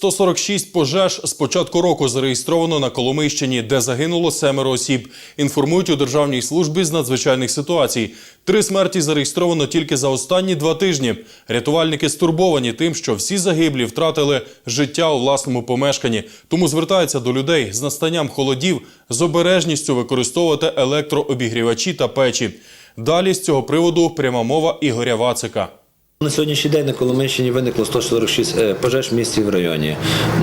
146 пожеж з початку року зареєстровано на Коломийщині, де загинуло семеро осіб. Інформують у Державній службі з надзвичайних ситуацій. Три смерті зареєстровано тільки за останні два тижні. Рятувальники стурбовані тим, що всі загиблі втратили життя у власному помешканні. Тому звертаються до людей з настанням холодів з обережністю використовувати електрообігрівачі та печі. Далі з цього приводу пряма мова Ігоря Вацика. На сьогоднішній день на Коломийщині виникло 146 е, пожеж в місті в районі.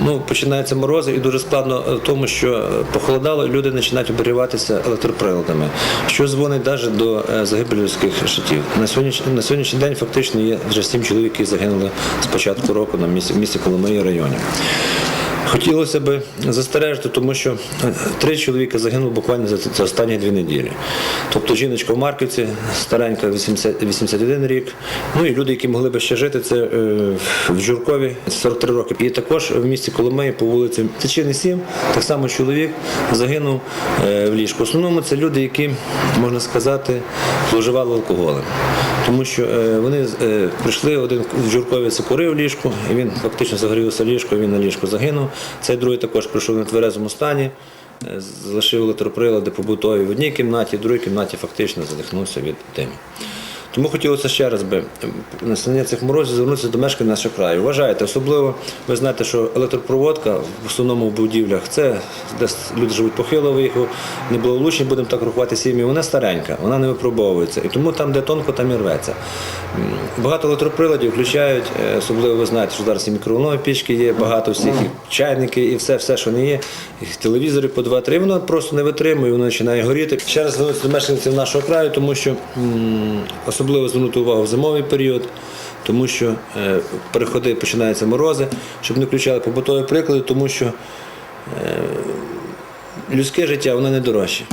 Ну, починаються морози, і дуже складно е, в тому, що е, похолодало, люди починають обігріватися електроприладами, що дзвонить навіть до загибелі людських життів. На сьогоднішній, на сьогоднішній день фактично є вже сім чоловік, які загинули з початку року на місці, в місті Коломиї районі. Хотілося б застережити, тому що е, три чоловіка загинули буквально за, останні дві неділі. Тобто жіночка в Марківці, старенька 80, 81 рік. Ну і люди, які могли б ще жити, це е, в Журкові 43 роки. І також в місті Коломиї по вулиці Тичини 7, так само чоловік загинув е, в ліжку. В основному це люди, які, можна сказати, зловживали алкоголем. Тому що е, вони е, прийшли, один журковець курив ліжку, і він фактично загорівся ліжко, він на ліжку загинув. Цей другий також прийшов на тверезому стані, е, залишив електроприлади побутові в одній кімнаті, в другій кімнаті фактично задихнувся від диму. Тому хотілося ще раз би настання цих морозів звернутися до мешканців нашого краю. Вважайте, особливо ви знаєте, що електропроводка в основному в будівлях це де люди живуть похило віку, неблагополучні, будемо так рахувати сім'ї. Вона старенька, вона не випробовується. І тому там, де тонко, там і рветься. Багато електроприладів включають, е, особливо ви знаєте, що зараз і мікроволнові пічки є, багато всіх і чайники, і все, все, що не є, і телевізори по 2-3, і воно просто не витримує, воно починає горіти. Ще раз звернутися до мешканців нашого краю, тому що м, особливо звернути увагу в зимовий період, тому що е, переходи починаються морози, щоб не включали побутові приклади, тому що е, людське життя воно не дорожче.